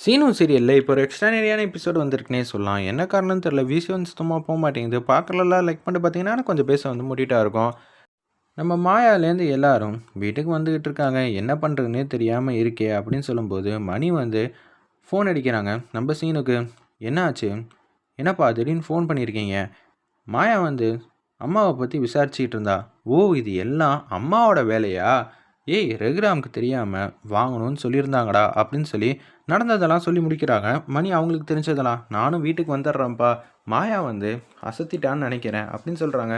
சீனு சீரியலில் இப்போ ஒரு எக்ஸ்ட்ரானரியான எபிசோடு வந்திருக்குனே சொல்லலாம். என்ன காரணம்னு தெரில விஷயம் சுத்தமாக போக மாட்டேங்குது. பார்க்கலலாம் லைக் பண்ணிட்டு பார்த்தீங்கன்னா கொஞ்சம் பேச வந்து மூட்டிகிட்டா இருக்கும். நம்ம மாயாலேருந்து எல்லாரும் வீட்டுக்கு வந்துக்கிட்டு இருக்காங்க. என்ன பண்ணுறதுனே தெரியாமல் இருக்கே அப்படின்னு சொல்லும்போது மணி வந்து ஃபோன் அடிக்கிறாங்க. நம்ம சீனுக்கு என்ன ஆச்சு என்னப்பா திடீர்னு ஃபோன் பண்ணியிருக்கீங்க? மாயா வந்து அம்மாவை பற்றி விசாரிச்சுக்கிட்டு இருந்தா. ஓ இது எல்லாம் அம்மாவோட வேலையா? ஏய் ரகுராமுக்கு தெரியாமல் வாங்கணும்னு சொல்லியிருந்தாங்கடா அப்படின்னு சொல்லி நடந்ததெல்லாம் சொல்லி முடிக்கிறாங்க. மணி அவங்களுக்கு தெரிஞ்சதெல்லாம். நானும் வீட்டுக்கு வந்துடுறேன்ப்பா. மாயா வந்து அசத்திட்டான்னு நினைக்கிறேன் அப்படின்னு சொல்கிறாங்க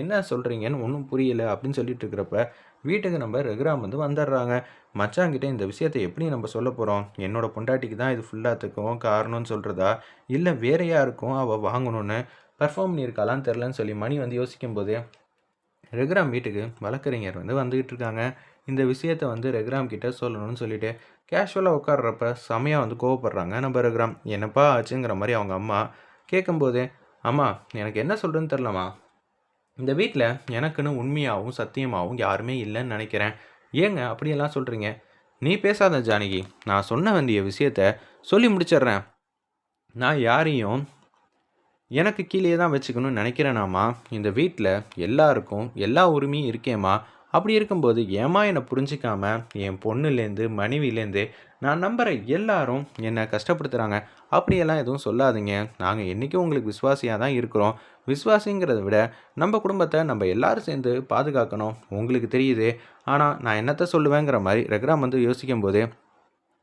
என்ன சொல்கிறீங்கன்னு ஒன்றும் புரியல அப்படின்னு சொல்லிட்டு இருக்கிறப்ப வீட்டுக்கு நம்ம ரகுராம் வந்து வந்துடுறாங்க. மச்சாங்கிட்ட இந்த விஷயத்தை எப்படி நம்ம சொல்ல போகிறோம் என்னோட பொண்டாட்டிக்கு தான் இது ஃபுல்லாத்துக்கும் காரணம்னு சொல்கிறதா இல்லை வேற யாருக்கும் அவள் வாங்கணும்னு பர்ஃபார்ம் பண்ணியிருக்காளான்னு தெரிலன்னு சொல்லி மணி வந்து யோசிக்கும்போது ரகுராம் வீட்டுக்கு வழக்கறிஞர் வந்து வந்துக்கிட்டு இருக்காங்க. இந்த விஷயத்தை வந்து ரெக்ராம் கிட்டே சொல்லணும்னு சொல்லிட்டு கேஷுவலாக உட்காடுறப்ப செமையாக வந்து கோவப்படுறாங்க. நம்ம ரெக்ராம் என்னப்பா ஆச்சுங்கிற மாதிரி அவங்க அம்மா கேட்கும்போது அம்மா எனக்கு என்ன சொல்கிறேன்னு தெரிலம்மா இந்த வீட்டில் எனக்குன்னு உண்மையாகவும் சத்தியமாகவும் யாருமே இல்லைன்னு நினைக்கிறேன். ஏங்க அப்படியெல்லாம் சொல்கிறீங்க நீ பேசாத ஜானகி. நான் சொன்ன வேண்டிய விஷயத்த சொல்லி முடிச்சிடுறேன். நான் யாரையும் எனக்கு கீழே தான் வச்சுக்கணும்னு நினைக்கிறேனாம்மா. இந்த வீட்டில் எல்லாருக்கும் எல்லா உரிமையும் இருக்கேம்மா. அப்படி இருக்கும்போது ஏமா என்னை புரிஞ்சிக்காம என் பொண்ணுலேருந்து மனைவிலேருந்து நான் நம்புகிற எல்லாரும் என்னை கஷ்டப்படுத்துகிறாங்க அப்படியெல்லாம் எதுவும் சொல்லாதீங்க. நாங்கள் என்றைக்கும் உங்களுக்கு விஸ்வாசியாக தான் இருக்கிறோம். விஸ்வாசிங்கிறத விட நம்ம குடும்பத்தை நம்ம எல்லாரும் சேர்ந்து பாதுகாக்கணும். உங்களுக்கு தெரியுது. ஆனால் நான் என்னத்தை சொல்லுவேங்கிற மாதிரி ரெக்ராம் வந்து யோசிக்கும் போது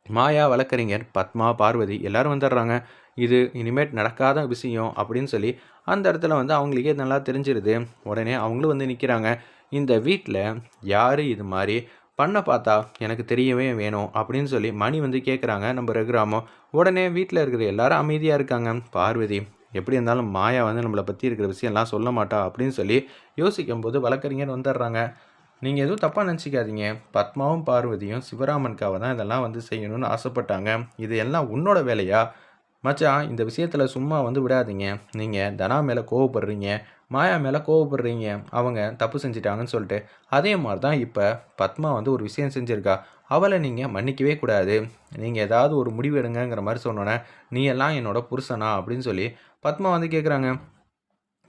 மாயா வழக்கறிஞர் பத்மா பார்வதி எல்லோரும் வந்துடுறாங்க. இது இனிமேட் நடக்காத விஷயம். அப்படின்னு சொல்லி அந்த இடத்துல வந்து அவங்களுக்கே நல்லா தெரிஞ்சிருது. உடனே அவங்களும் வந்து நிற்கிறாங்க இந்த வீட்டில் யார் இது மாதிரி? பண்ண பார்த்தா எனக்கு தெரியவே வேணும் அப்படின்னு சொல்லி மணி வந்து கேட்குறாங்க நம்ம ரகுராமோ. உடனே வீட்டில் இருக்கிற எல்லாரும் அமைதியாக இருக்காங்க. பார்வதி எப்படி இருந்தாலும் மாயா வந்து நம்மளை பற்றி இருக்கிற விஷயம்லாம் சொல்ல மாட்டா அப்படின்னு சொல்லி யோசிக்கும் போது வழக்கறிஞர் வந்துடுறாங்க. நீங்கள் எதுவும் தப்பாக நினச்சிக்காதீங்க. பத்மாவும் பார்வதியும் சிவராமனுக்காக தான் இதெல்லாம் வந்து செய்யணும்னு ஆசைப்பட்டாங்க. இது எல்லாம் உன்னோட வேலையா? மச்சான் இந்த விஷயத்தில் சும்மா வந்து விடாதீங்க. நீங்கள் தனா மேலே கோவப்படுறீங்க. மாயா மேலே கோவப்படுறீங்க. அவங்க தப்பு செஞ்சிட்டாங்கன்னு சொல்லிட்டு. அதே மாதிரி தான் இப்போ பத்மா வந்து ஒரு விஷயம் செஞ்சுருக்கா. அவளை நீங்கள் மன்னிக்கவே கூடாது. நீங்கள் ஏதாவது ஒரு முடிவு எடுங்கங்கிற மாதிரி சொன்னோன்னே நீ எல்லாம் என்னோட புருஷனா? அப்படின்னு சொல்லி பத்மா வந்து கேட்குறாங்க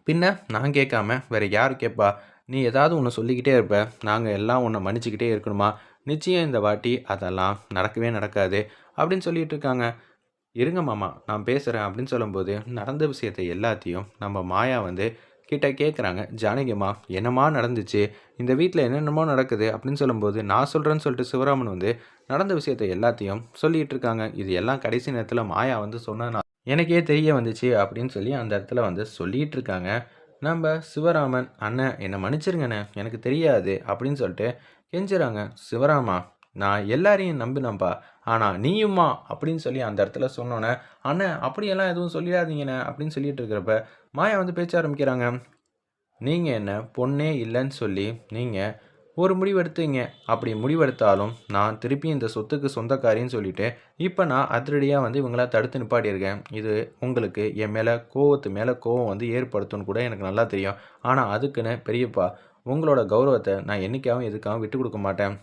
பின்ன நான் கேட்காம வேறு யார் கேட்பா நீ ஏதாவது ஒன்று சொல்லிக்கிட்டே இருப்ப. நாங்கள் எல்லாம் உன்னை மன்னிச்சிக்கிட்டே இருக்கணுமா? நிச்சயம் இந்த வாட்டி அதெல்லாம் நடக்கவே நடக்காது அப்படின்னு சொல்லிட்டு இருக்காங்க. இருங்க மாமா நான் பேசுகிறேன் அப்படின்னு சொல்லும்போது நடந்த விஷயத்தை எல்லாத்தையும் நம்ம மாயா வந்து கிட்ட கேட்குறாங்க ஜானகிம்மா என்னம்மா நடந்துச்சு? இந்த வீட்டில் என்னென்னமோ நடக்குது அப்படின்னு சொல்லும்போது நான் சொல்கிறேன்னு சொல்லிட்டு சிவராமன் வந்து நடந்த விஷயத்தை எல்லாத்தையும் சொல்லிகிட்டு இருக்காங்க. இது எல்லாம் கடைசி நேரத்தில் மாயா வந்து சொன்னதுனால எனக்கே தெரிய வந்துச்சு அப்படின்னு சொல்லி அந்த இடத்துல வந்து சொல்லிகிட்டு இருக்காங்க. நம்ம சிவராமன் அண்ணன் என்னை மன்னிச்சிருங்கண்ணே எனக்கு தெரியாது அப்படின்னு சொல்லிட்டு கெஞ்சுறாங்க சிவராமா. நான் எல்லாரையும் நம்பினப்பா ஆனால் நீயுமா அப்படின்னு சொல்லி அந்த இடத்துல சொன்னோன்னே அண்ணன் அப்படியெல்லாம் எதுவும் சொல்லிடாதீங்கண்ணே அப்படின்னு சொல்லிட்டு இருக்கிறப்ப மாயா வந்து பேச்ச ஆரம்பிக்கிறாங்க. நீங்கள் என்ன பொண்ணே இல்லைன்னு சொல்லி நீங்கள் ஒரு முடிவெடுத்தீங்க. அப்படி முடிவெடுத்தாலும் நான் திருப்பி இந்த சொத்துக்கு சொந்தக்காரின்னு சொல்லிட்டு இப்போ நான் அதிரடியாக வந்து இவங்கள தடுத்து நிப்பாட்டியிருக்கேன். இது உங்களுக்கு என் மேலே கோவத்து மேலே கோவம் வந்து ஏற்படுத்தும்னு கூட எனக்கு நல்லா தெரியும். ஆனால் அதுக்குன்னு பெரியப்பா உங்களோட கௌரவத்தை நான் என்றைக்காகவும் எதுக்காகவும் விட்டு கொடுக்க மாட்டேன்.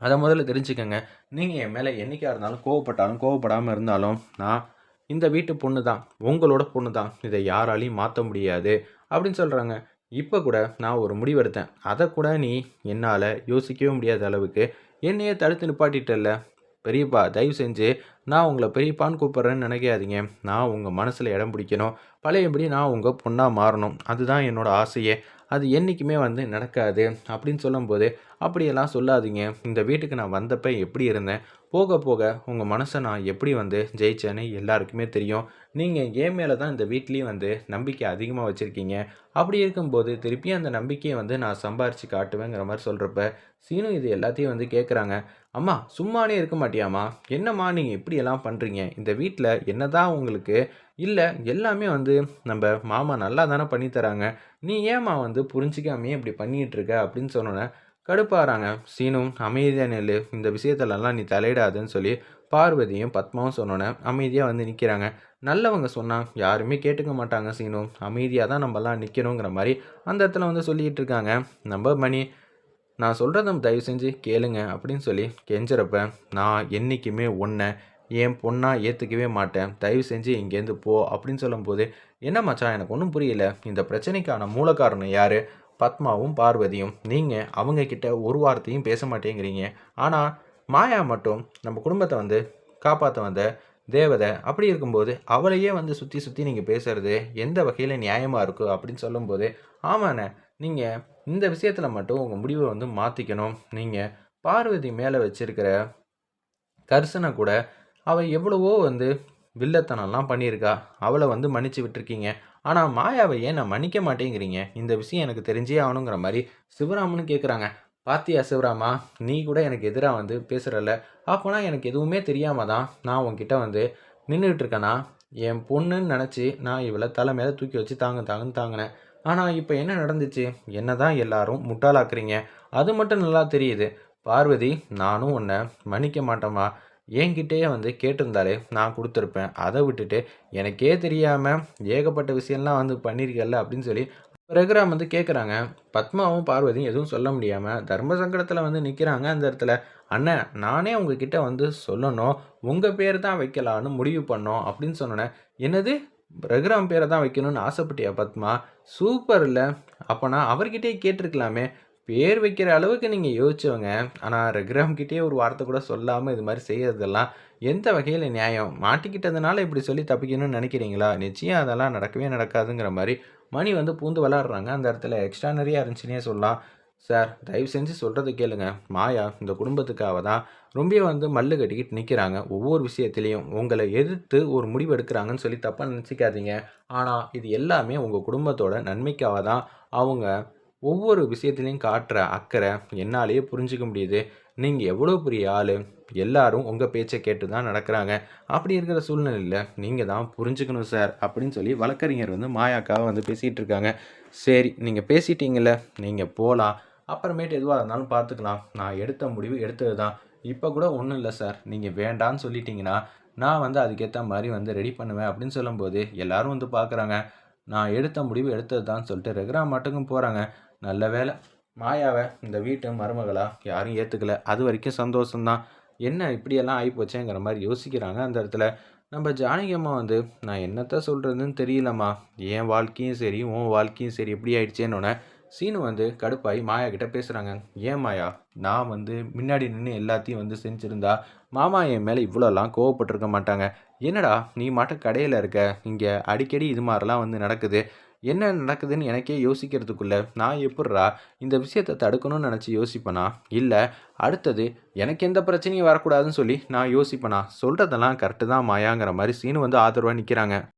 அதை முதல்ல தெரிஞ்சுக்கோங்க. நீங்கள் என் மேலே என்றைக்காக இருந்தாலும் கோவப்பட்டாலும் கோவப்படாமல் இருந்தாலும் நான் இந்த வீட்டு பொண்ணு தான் உங்களோட பொண்ணு தான் இதை யாராலையும் மாற்ற முடியாது அப்படின்னு சொல்கிறாங்க இப்போ கூட நான் ஒரு முடிவெடுத்தேன். அதை கூட நீ என்னால் யோசிக்கவே முடியாத அளவுக்கு என்னையே தடுத்து நிப்பாட்டிட்டல பெரியப்பா தயவு செஞ்சு நான் உங்களை பெரியப்பான்னு கூப்பிட்றேன்னு நினைக்காதீங்க. நான் உங்கள் மனசில் இடம் பிடிக்கணும். பழையபடி நான் உங்கள் பொண்ணாக மாறணும். அதுதான் என்னோடய ஆசையே. அது என்றைக்குமே வந்து நடக்காது அப்படின்னு சொல்லும்போது அப்படியெல்லாம் சொல்லாதீங்க. இந்த வீட்டுக்கு நான் வந்தப்போ எப்படி இருந்தேன்? போக போக உங்கள் மனசை நான் எப்படி வந்து ஜெயிச்சேன்னு எல்லாருக்குமே தெரியும். நீங்கள் ஏன் மேலே தான் இந்த வீட்லேயும் வந்து நம்பிக்கை அதிகமாக வச்சுருக்கீங்க. அப்படி இருக்கும்போது திருப்பியும் அந்த நம்பிக்கையை வந்து நான் சம்பாரித்து காட்டுவேங்கிற மாதிரி சொல்கிறப்ப சீனு இது எல்லாத்தையும் வந்து கேட்குறாங்க அம்மா சும்மானே இருக்க மாட்டியாம்மா? என்னம்மா நீங்கள் இப்படியெல்லாம் பண்ணுறீங்க இந்த வீட்டில் என்ன தான் உங்களுக்கு? இல்லை எல்லாமே வந்து நம்ம மாமா நல்லா தானே பண்ணித்தராங்க நீ ஏம்மா வந்து புரிஞ்சிக்காமே இப்படி பண்ணிகிட்டு இருக்க? அப்படின்னு சொன்னோன்னே கடுப்பாகிறாங்க சீனும் அமைதியாக நெல் இந்த விஷயத்துலலாம் நீ தலையிடாதுன்னு சொல்லி பார்வதியும் பத்மாவும் சொன்னோன்னே அமைதியாக வந்து நிற்கிறாங்க நல்லவங்க சொன்னால் யாருமே கேட்டுக்க மாட்டாங்க சீனும் அமைதியாக தான் நம்மலாம் நிற்கணுங்கிற மாதிரி அந்த இடத்துல வந்து சொல்லிகிட்டு இருக்காங்க. நம்ம மணி நான் சொல்கிறத தயவு செஞ்சு கேளுங்க அப்படின்னு சொல்லி கெஞ்சுறப்ப நான் என்றைக்குமே ஒன்றை என் பொண்ணாக ஏற்றுக்கவே மாட்டேன். தயவு செஞ்சு இங்கேருந்து போ அப்படின்னு சொல்லும்போது என்ன மச்சான் எனக்கு ஒன்றும் புரியல. இந்த பிரச்சனைக்கான மூல காரணம் யார்? பத்மாவும் பார்வதியும். நீங்கள் அவங்க கிட்ட ஒரு வார்த்தையும் பேச மாட்டேங்கிறீங்க. ஆனால் மாயா மட்டும் நம்ம குடும்பத்தை வந்து காப்பாற்ற வந்த தேவதை அப்படி இருக்கும்போது அவளையே வந்து சுற்றி சுற்றி நீங்கள் பேசுறது எந்த வகையில் நியாயமாக இருக்கும் அப்படின்னு சொல்லும்போது ஆமாண்ணே. நீங்கள் இந்த விஷயத்தில் மட்டும் உங்கள் முடிவை வந்து மாற்றிக்கணும் நீங்கள் பார்வதி மேலே வச்சுருக்கிற கர்சனை கூட அவள் எவ்வளவோ வந்து வில்லத்தனம்லாம் பண்ணியிருக்கா. அவளை வந்து மன்னிச்சு விட்டுருக்கீங்க. ஆனால் மாயாவை ஏன் நான் மன்னிக்க மாட்டேங்கிறீங்க? இந்த விஷயம் எனக்கு தெரிஞ்சே ஆகணுங்கிற மாதிரி சிவராமனு கேட்குறாங்க பாத்தியா சிவராமா நீ கூட எனக்கு எதிராக வந்து பேசுகிறல்ல அப்போனா எனக்கு எதுவுமே தெரியாமல் தான் நான் உன்கிட்ட வந்து நின்றுக்கிட்டு இருக்கேனா? என் பொண்ணுன்னு நினச்சி நான் இவளை தலை மேலே தூக்கி வச்சு தாங்க தாங்கன்னு தாங்கினேன். ஆனால் இப்போ என்ன நடந்துச்சு? என்ன தான் எல்லாரும் முட்டாளாக்குறீங்க? அது மட்டும் நல்லா தெரியுது. பார்வதி நானும் உன்னை மன்னிக்க மாட்டோமா என்கிட்டயே வந்து கேட்டிருந்தாலே நான் கொடுத்துருப்பேன். அதை விட்டுட்டு எனக்கே தெரியாமல் ஏகப்பட்ட விஷயம்லாம் வந்து பண்ணியிருக்கல அப்படின்னு சொல்லி ரகுராம் வந்து கேட்குறாங்க பத்மாவும் பார்வதியும் எதுவும் சொல்ல முடியாமல் தர்ம சங்கடத்தில் வந்து நிற்கிறாங்க அந்த இடத்துல. அண்ணன் நானே உங்ககிட்ட வந்து சொல்லணும். உங்கள் பேர் தான் வைக்கலான்னு முடிவு பண்ணோம் அப்படின்னு சொன்னேன். என்னது? ரகுராம் பேரை தான் வைக்கணும்னு ஆசைப்பட்டியா பத்மா? சூப்பர் இல்லை. அப்போனா அவர்கிட்டயே கேட்டிருக்கலாமே. பேர் வைக்கிற அளவுக்கு நீங்கள் யோசிச்சவங்க. ஆனால் ரகுராம்கிட்டே ஒரு வார்த்தை கூட சொல்லாமல் இது மாதிரி செய்கிறதெல்லாம் எந்த வகையில் நியாயம்? மாட்டிக்கிட்டதுனால இப்படி சொல்லி தப்பிக்கணும்னு நினைக்கிறீங்களா? நிச்சயம் அதெல்லாம் நடக்கவே நடக்காதுங்கிற மாதிரி மணி வந்து பூந்து விளாட்றாங்க. அந்த இடத்துல எக்ஸ்ட்ரானரியாக இருந்துச்சுன்னே சொல்லலாம். சார் தயவு செஞ்சு சொல்கிறத கேளுங்க. மாயா இந்த குடும்பத்துக்காக தான் ரொம்ப வந்து மல்லு கட்டிக்கிட்டு நிற்கிறாங்க ஒவ்வொரு விஷயத்துலேயும் உங்களை எதிர்த்து ஒரு முடிவு எடுக்கிறாங்கன்னு சொல்லி தப்பாக நினச்சிக்காதீங்க. ஆனால் இது எல்லாமே உங்கள் குடும்பத்தோட நன்மைக்காக தான் அவங்க ஒவ்வொரு விஷயத்துலையும் காட்டுற அக்கறை என்னாலேயே புரிஞ்சுக்க முடியுது. நீங்கள் எவ்வளோ பெரிய ஆள்? எல்லாரும் உங்கள் பேச்சை கேட்டு தான் நடக்கிறாங்க. அப்படி இருக்கிற சூழ்நிலையில் நீங்கள் தான் புரிஞ்சுக்கணும் சார் அப்படின்னு சொல்லி வழக்கறிஞர் வந்து மாயாக்காக வந்து பேசிகிட்டு இருக்காங்க. சரி நீங்கள் பேசிட்டீங்கள நீங்கள் போகலாம் அப்புறமேட்டு எதுவாக இருந்தாலும் பார்த்துக்கலாம் நான் எடுத்த முடிவு எடுத்தது தான் இப்போ கூட ஒன்றும் இல்லை சார். நீங்கள் வேண்டான்னு சொல்லிட்டீங்கன்னா நான் வந்து அதுக்கேற்ற மாதிரி வந்து ரெடி பண்ணுவேன் அப்படின்னு சொல்லும்போது எல்லோரும் வந்து பார்க்குறாங்க நான் எடுத்த முடிவு எடுத்தது தான் சொல்லிட்டு ரெகுரா மட்டுக்கும் போகிறாங்க நல்ல வேலை மாயாவை இந்த வீட்டு மருமகளாக யாரும் ஏற்றுக்கல அது வரைக்கும் சந்தோஷம்தான். என்ன இப்படியெல்லாம் ஆகிப்போச்சேங்கிற மாதிரி யோசிக்கிறாங்க அந்த இடத்துல. நம்ம ஜானகி அம்மா வந்து நான் என்னத்த சொல்கிறதுன்னு தெரியலம்மா. என் வாழ்க்கையும் சரி உன் வாழ்க்கையும் சரி எப்படி ஆயிடுச்சேன்னொன்னே சீனு வந்து கடுப்பாகி மாயா கிட்ட பேசுகிறாங்க ஏன் மாயா? நான் வந்து முன்னாடி நின்று எல்லாத்தையும் வந்து செஞ்சுருந்தா மாமா என் மேலே இவ்வளோலாம் கோவப்பட்டிருக்க மாட்டாங்க. என்னடா நீ மாட்ட கடையில் இருக்க? இங்கே அடிக்கடி இது மாதிரிலாம் வந்து நடக்குது. என்ன நடக்குதுன்னு எனக்கே யோசிக்கிறதுக்குள்ள நான் எப்பட்றா இந்த விஷயத்தை தடுக்கணும்னு நினச்சி யோசிப்பேனா? இல்லை அடுத்தது எனக்கு எந்த பிரச்சனையும் வரக்கூடாதுன்னு சொல்லி நான் யோசிப்பேனா? சொல்கிறதெல்லாம் கரெக்டு தான் மாயாங்கிற மாதிரி சீனு வந்து ஆதரவாக நிற்கிறாங்க